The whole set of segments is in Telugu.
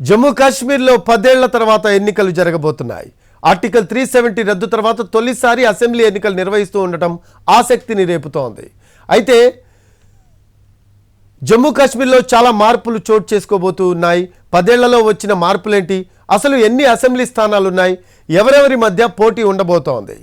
జమ్మూ కాశ్మీర్లో పదేళ్ళ తర్వాత ఎన్నికలు జరగబోతున్నాయి. ఆర్టికల్ త్రీ సెవెంటీ రద్దు తర్వాత తొలిసారి అసెంబ్లీ ఎన్నికలు నిర్వహిస్తూ ఉండటం ఆసక్తిని రేపుతోంది. అయితే జమ్మూ కాశ్మీర్లో చాలా మార్పులు చోటు చేసుకోబోతూ ఉన్నాయి పదేళ్ళలో వచ్చిన మార్పులేంటి? అసలు ఎన్ని అసెంబ్లీ స్థానాలున్నాయి? ఎవరెవరి మధ్య పోటీ ఉండబోతోంది?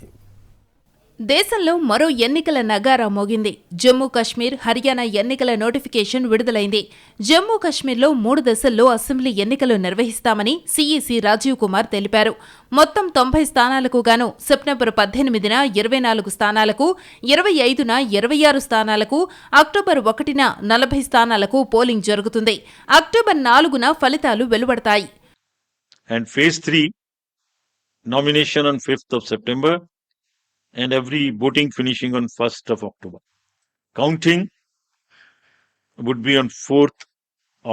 దేశంలో మరో ఎన్నికల నగారా మోగింది. జమ్మూ కశ్మీర్ హర్యానా ఎన్నికల నోటిఫికేషన్ విడుదలైంది. జమ్మూ కశ్మీర్లో మూడు దశల్లో అసెంబ్లీ ఎన్నికలు నిర్వహిస్తామని సీఈసీ రాజీవ్ కుమార్ తెలిపారు. మొత్తం తొంభై స్థానాలకు గాను సెప్టెంబర్ పద్దెనిమిదిన ఇరవై నాలుగు స్థానాలకు ఇరవై ఐదున ఇరవై ఆరు స్థానాలకు అక్టోబర్ ఒకటిన నలభై స్థానాలకు పోలింగ్ జరుగుతుంది. అక్టోబర్ నాలుగున ఫలితాలు వెలువడతాయి. And phase three nomination on fifth of September and every voting finishing on 1st of october. Counting would be on 4th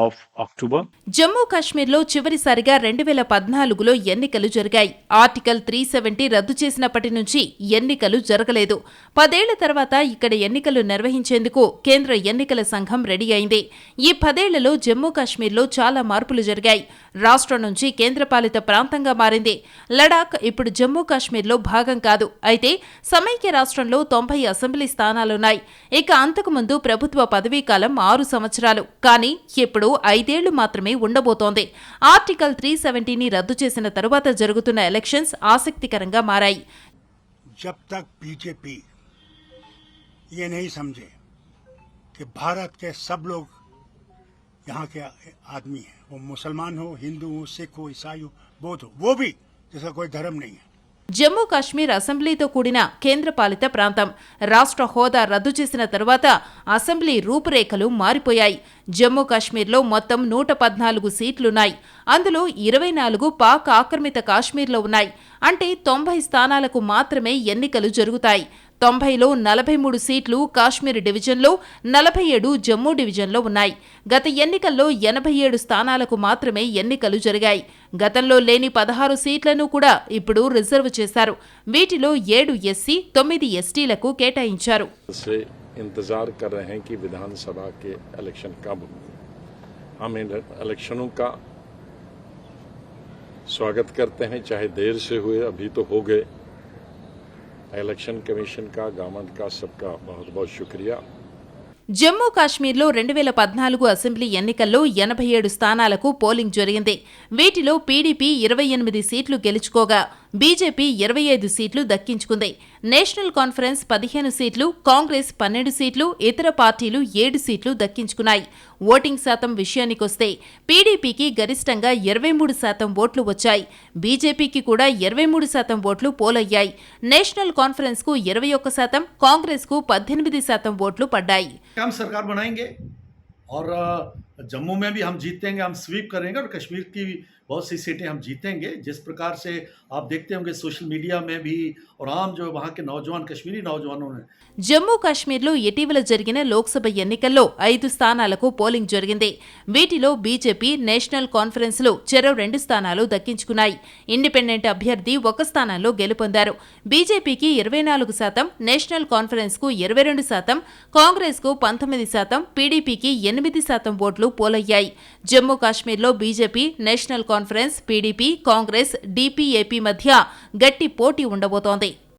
of October. Jammu కాశ్మీర్లో చివరిసారిగా రెండు వేల పద్నాలుగులో ఎన్నికలు జరిగాయి. ఆర్టికల్ త్రీ సెవెంటీ రద్దు చేసినప్పటి నుంచి ఎన్నికలు జరగలేదు. పదేళ్ళ తర్వాత ఇక్కడ ఎన్నికలు నిర్వహించేందుకు కేంద్ర ఎన్నికల సంఘం రెడీ అయింది. ఈ పదేళ్ళలో జమ్మూ కాశ్మీర్లో చాలా మార్పులు జరిగాయి. రాష్ట్రం నుంచి కేంద్రపాలిత ప్రాంతంగా మారింది. లడాక్ ఇప్పుడు జమ్మూ కాశ్మీర్లో భాగం కాదు. అయితే సమైక్య రాష్ట్రంలో తొంభై అసెంబ్లీ స్థానాలున్నాయి. ఇక అంతకుముందు ప్రభుత్వ పదవీకాలం ఆరు సంవత్సరాలు. కానీ ఇప్పుడు ఐదేళ్లు మాత్రమే ఉండబోతోంది ఆర్టికల్ త్రీ సెవెంటీని రద్దు చేసిన తరువాత జరుగుతున్న ఎలక్షన్స్ ఆసక్తికరంగా మారాయి जब तक बीजेपी ये नहीं समझे कि भारत के सब लोग यहाँ के आदमी हैं वो मुसलमान हो हिंदू हो सिख हो ईसाई हो बौद्ध हो वो भी जिसका कोई धर्म नहीं है జమ్మూ కాశ్మీర్ అసెంబ్లీతో కూడిన కేంద్రపాలిత ప్రాంతం. రాష్ట్ర హోదా రద్దు చేసిన తర్వాత అసెంబ్లీ రూపురేఖలు మారిపోయాయి. జమ్మూ కాశ్మీర్లో మొత్తం నూట పద్నాలుగు సీట్లున్నాయి. అందులో ఇరవై నాలుగు పాక్ ఆక్రమిత కాశ్మీర్లో ఉన్నాయి. అంటే తొంభై స్థానాలకు మాత్రమే ఎన్నికలు జరుగుతాయి. తొంభైలో నలభై మూడు సీట్లు కాశ్మీర్ డివిజన్లో నలభై ఏడు జమ్మూ డివిజన్లో ఉన్నాయి గత ఎన్నికల్లో ఎనభై ఏడు స్థానాలకు మాత్రమే ఎన్నికలు జరిగాయి గతంలో లేని పదహారు సీట్లను కూడా ఇప్పుడు రిజర్వ్ చేశారు వీటిలో ఏడు ఎస్సీ తొమ్మిది ఎస్టీలకు కేటాయించారు से इंतज़ार कर रहे हैं कि विधानसभा के इलेक्शन कब हो हम इन इलेक्शनों का स्वागत करते हैं चाहे देर से हुए अभी तो हो गए ఎలక్షన్ కమిషన్ కా గవర్నమెంట్ కా సబ్కా బహుత్ బహుత్ శుక్రియా. జమ్మూ కాశ్మీర్లో రెండు వేల పద్నాలుగు అసెంబ్లీ ఎన్నికల్లో ఎనభై ఏడు స్థానాలకు పోలింగ్ జరిగింది. వీటిలో పీడీపీ ఇరవై ఎనిమిది సీట్లు గెలుచుకోగా బీజేపీ ఇరవై ఐదు సీట్లు దక్కించుకుంది. నేషనల్ కాన్ఫరెన్స్ పదిహేను సీట్లు కాంగ్రెస్ పన్నెండు సీట్లు ఇతర పార్టీలు ఏడు సీట్లు దక్కించుకున్నాయి. ఓటింగ్ శాతం విషయానికొస్తే పీడీపీకి గరిష్టంగా ఇరవై మూడు శాతం ఓట్లు వచ్చాయి. బీజేపీకి కూడా ఇరవై మూడు శాతం ఓట్లు పోలయ్యాయి. నేషనల్ కాన్ఫరెన్స్కు ఇరవై ఒక్క శాతం కాంగ్రెస్కు పద్దెనిమిది శాతం ఓట్లు పడ్డాయి. हम सरकार बनाएंगे और अ, जम्मू में भी हम जीतेंगे हम स्वीप करेंगे और कश्मीर की भी बहुत सी सीटें हम जीतेंगे जिस प्रकार से आप देखते होंगे सोशल मीडिया में भी और आम जो वहाँ के नौजवान कश्मीरी नौजवानों ने జమ్మూ కాశ్మీర్లో ఇటీవల జరిగిన లోక్సభ ఎన్నికల్లో ఐదు స్థానాలకు పోలింగ్ జరిగింది వీటిలో బీజేపీ నేషనల్ కాన్ఫరెన్స్లో చెరో రెండు స్థానాలు దక్కించుకున్నాయి ఇండిపెండెంట్ అభ్యర్థి ఒక స్థానంలో గెలుపొందారు బీజేపీకి ఇరవై నాలుగు శాతం నేషనల్ కాన్ఫరెన్స్కు ఇరవై రెండు శాతం కాంగ్రెస్కు పంతొమ్మిది శాతం పీడీపీకి ఎనిమిది శాతం ఓట్లు పోలయ్యాయి. జమ్మూ కాశ్మీర్లో BJP National Conference PDP Congress DPAP మధ్య గట్టి పోటీ ఉండబోతోంది.